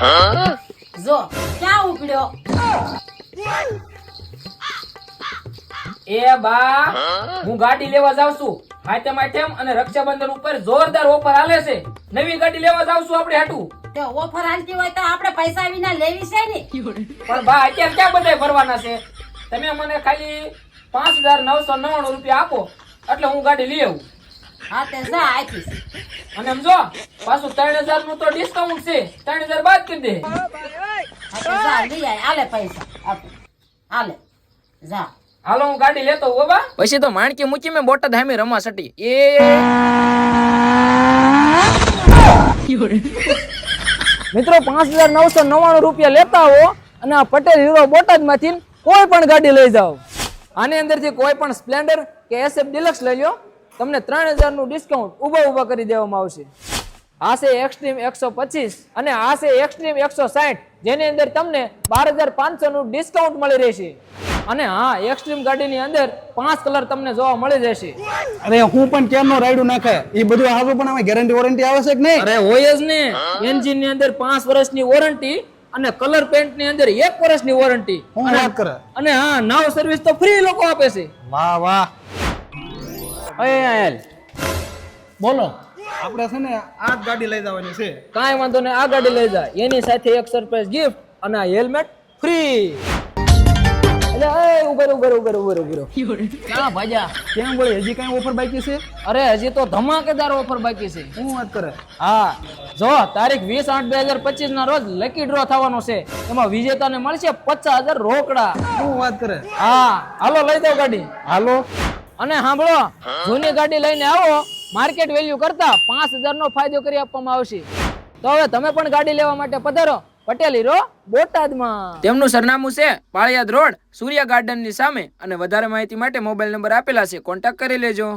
જો ક્યાં ઉપડ્યો? એ બા હું ગાડી લેવા જાઉં છું. હાથે માથેમ અને રક્ષાબંધન ઉપર જોરદાર ઓફર આલે છે. નવી ગાડી લેવા જાઉં છું આપણે હાટું. તો ઓફર હાલતી હોય તો આપણે પૈસા વિના લેવી છે ને? પણ બા અત્યારે ક્યાં બધા ભરવાના છે? તમે મને ખાલી પાંચ હજાર નવસો નવ્વાણું રૂપિયા આપો. એટલે હું ગાડી લઈ આવું. હા તે જા આપીશ. અને સમજો પાછું ત્રણ હજારનું તો ડિસ્કાઉન્ટ છે. ત્રણ હજાર બાદ કરી દે. આલે પૈસા આલે. જા. હાલો હું ગાડી લેતો હો બા. પછી તો માણકી મૂકી મેં બોટાદ હામી રમા સટી. એ. મિત્રો પાંચ હજાર નવસો નવ્વાણું રૂપિયા લેતા હો અને આ પટેલ હીરો બોટાદમાંથી કોઈ પણ ગાડી લઈ જાઓ. આની અંદરથી કોઈ પણ સ્પ્લેન્ડર કે એસએફ ડિલક્સ લઈ લો તમને ત્રણ હજારનું ડિસ્કાઉન્ટ ઊભા ઊભા કરી દેવામાં આવશે. આ છે એક્સ્ટ્રીમ એકસો પચીસ અને આ છે એક્સ્ટ્રીમ એકસો સાઠ જેની અંદર તમને બાર હજાર પાંચસોનું ડિસ્કાઉન્ટ મળી રહેશે. અને હા એક્સ્ટ્રીમ ગાડીની અંદર પાંચ કલર તમને જોવા મળી જશે. અરે હું પણ કેમનો રાઈડું નાખે? એ બધું આવે પણ અમે ગેરંટી વોરંટી આવે છે કે નહીં? અરે હોય જ ને. એન્જિનની અંદર પાંચ વર્ષની વોરંટી અને કલર પેન્ટની અંદર એક વર્ષની વોરંટી અને હા નવ સર્વિસ તો ફ્રી લોકો આપે છે. વાહ વાહ. અય બોલો. આપણે છે ને આ જ ગાડી લઈ જવાની છે. કાંઈ વાંધો નહીં આ ગાડી લઈ જા. એની સાથે એક સરપ્રાઈઝ ગિફ્ટ અને આ હેલ્મેટ ફ્રી ઉભર ઉભર ઉભર ઉભર ઉભર ક્યાં ભાજા? કેમ બોલે હજી કઈ ઓફર બાકી છે? અરે હજી તો ધમાકેદાર ઓફર બાકી છે. શું વાત કરે? હા. જો તારીખ વીસ આઠ બે હજાર પચીસ ના રોજ લકી ડ્રો થવાનો છે. એમાં વિજેતાને મળશે પચાસ હજાર રોકડા. શું વાત કરે? હા. હાલો લઈ દો ગાડી. હાલો. અને સાંભળો, જૂની ગાડી લઈને આવો માર્કેટ વેલ્યુ કરતા પાંચ હજાર નો ફાયદો કરી આપવામાં આવશે. તો હવે તમે પણ ગાડી લેવા માટે પધારો. પટેલ હીરો બોટાદમાં. તેમનું સરનામું છે પાળિયાદ રોડ, સૂર્ય ગાર્ડનની સામે. અને વધારે માહિતી માટે મોબાઈલ નંબર આપેલા છે. કોન્ટેક્ટ કરી લેજો.